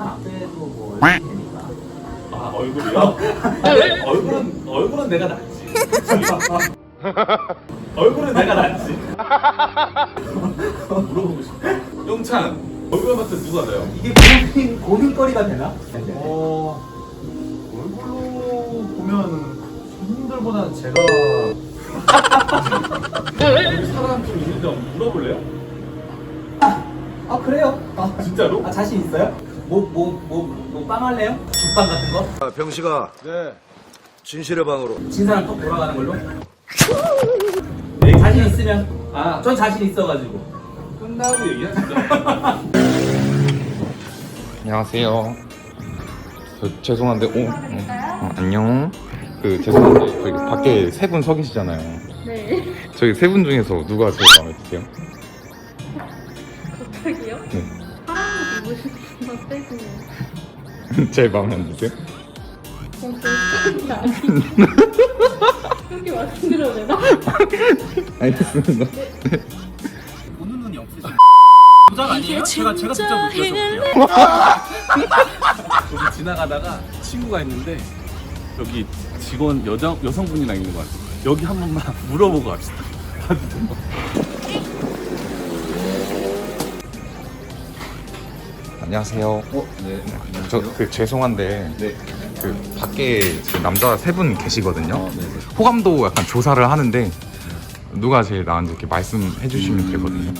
산 앞에도 뭐 이렇게 되니까. 아 얼굴이요? 얼굴은 얼굴은 내가 낫지. 얼굴은 내가 낫지. 물어보고 싶다. 용찬 얼굴 맡은 누가 나요? 이게 고민 고민거리가 되나? 어 얼굴로 보면 손님들보다는 제가 사람 좀 있는데 한번 물어볼래요? 아 그래요? 아, 진짜로? 아 자신 있어요? 뭐 뭐 뭐 뭐 빵 할래요? 죽빵 같은 거? 아, 병식아 네. 진실의 방으로 진 사람 톡 돌아가는 걸로? 네, 자신 있으면 아 전 자신 있어가지고 끝나고 얘기하시죠. 안녕하세요. 그, 죄송한데, 오, 어, 어, 안녕. 그, 죄송한데, 저기 밖에 세 분 서 계시잖아요. 네. 저희 세분 중에서 누가 제일 마음에 드세요? 갑자기요? 네. 제일 마음에 안 드세요? 그렇게 말씀드려도 되나? 알겠습니다. 보는 눈이 없으신 부장 아니에요? 제가 제가 부장 느껴서 저기 지나가다가 친구가 있는데 여기 직원 여자 여성분이랑 있는 것 같아요. 여기 한 번만 물어보고 갑시다. 안녕하세요. 어, 네. 저, 그, 죄송한데, 네. 그, 밖에 지금 남자 세 분 계시거든요. 어, 네. 호감도 약간 조사를 하는데, 누가 제일 나은지 이렇게 말씀해 주시면 음. 되거든요.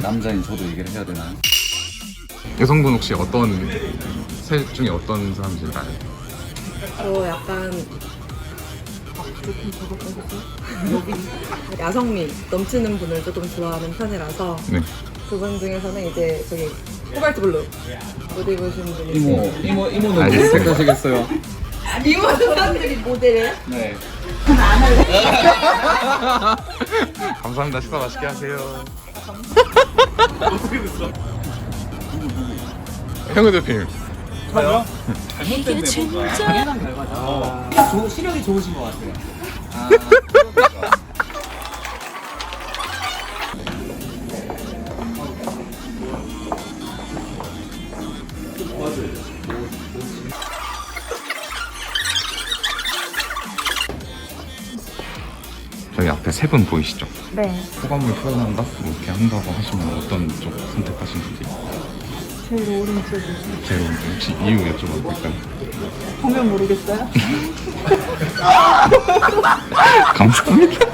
남자인 저도 얘기를 해야 되나요? 여성분 혹시 어떤, 셋 중에 어떤 나아요? 저 약간 여기 야성미 넘치는 분을 조금 좋아하는 편이라서 네. 그분 중에서는 이제 저기 코발트 블루 못 입으신 분이 이모, 이모, 이모는 알겠습니다. 무슨 하시겠어요? 이모 사람들이 모델이에요? 네. 감사합니다. 식사 맛있게 하세요. 형우 대표님. 저요? 잘못됐네 뭔가. 당연한 결과죠. 어. 조- 시력이 좋으신 것 같아요. 아, 저기 앞에 세 분 보이시죠? 네. 호감을 표현한다? 뭐 이렇게 한다고 하시면 어떤 쪽 선택하시는지 제일 오른쪽이 제일 먼저 혹시 이유 여쭤봐도 될까요? 보면 모르겠어요? 감사합니다.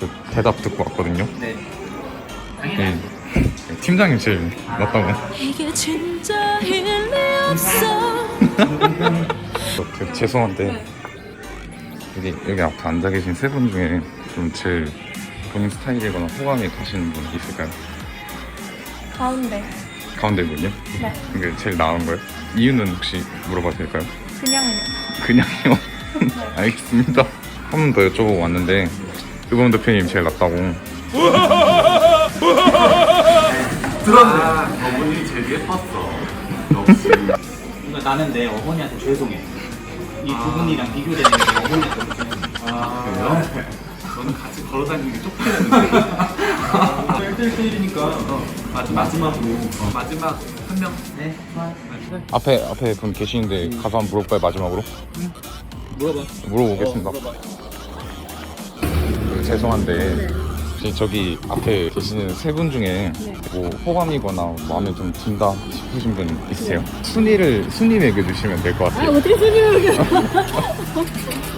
그 대답 듣고 왔거든요. 네. 네. 팀장님 제일 맞다고. 이게 진짜 일리 없어 그, 죄송한데 여기 여기 앞에 앉아 계신 세 분 중에 좀 제일 본인 스타일이거나 호감이 가시는 분 있을까요? 가운데 가운데 분이요? 네. 이게 제일 나은 거예요? 이유는 혹시 물어봐도 될까요? 그냥요. 그냥요. 알겠습니다. 한 번 더 여쭤보고 왔는데 유범 대표님 제일 낫다고. 들었네. 어머니 제일 예뻤어. 역시. 그러니까 나는 내 어머니한테 죄송해. 이 두 분이랑 비교되는 게 어머니한테 너무 죄송해. 아, 그래요? 저는 같이 걸어 다니는 게 쪽팔렸는데. 1대1이니까 마지막으로 어, 마지막 한 명. 네. 앞에 앞에 분 계시는데 가서 한번 물어볼까요 마지막으로? 물어봐. 물어보겠습니다. 어, 물어봐. 그, 죄송한데 혹시 저기 앞에 계시는 세 분 중에 뭐 호감이거나 마음에 좀 든다 싶으신 분 있으세요? 순위를 순위 매겨주시면 될것아 같아요. 어떻게 소리를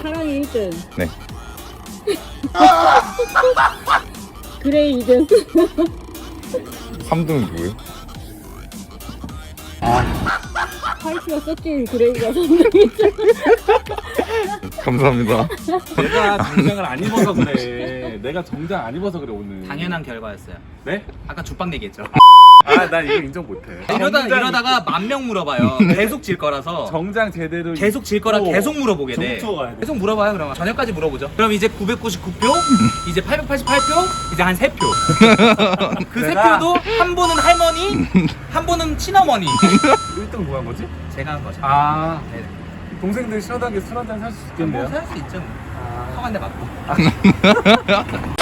사랑이 1등. 네. 그레이 2등. 3등은 누구예요? 파이스가 섞인 그레이가 3등이죠. 감사합니다. 내가 정장을 안 입어서 그래. 내가 정장 안 입어서 그래 오늘. 당연한 결과였어요. 네? 아까 죽빵 얘기했죠. 아, 나 이거 인정 못해. 이러다 정장 이러다가 만 명 물어봐요. 계속 질 거라서. 정장 제대로 계속 질 거라 입고 계속 물어보게 돼. 정초 가야 돼. 계속 물어봐요 그러면 저녁까지 물어보죠. 그럼 이제 999표, 이제 888표, 이제 한 3표. 그세 내가- 표도 한 분은 할머니, 한 분은 친어머니. 1등 뭐한 거지? 제가 한 거죠. 아, 네. 동생들 시원하게 술 한잔 살 수 있겠네요. 뭐살수 있죠. 아. 턱한대 맞고.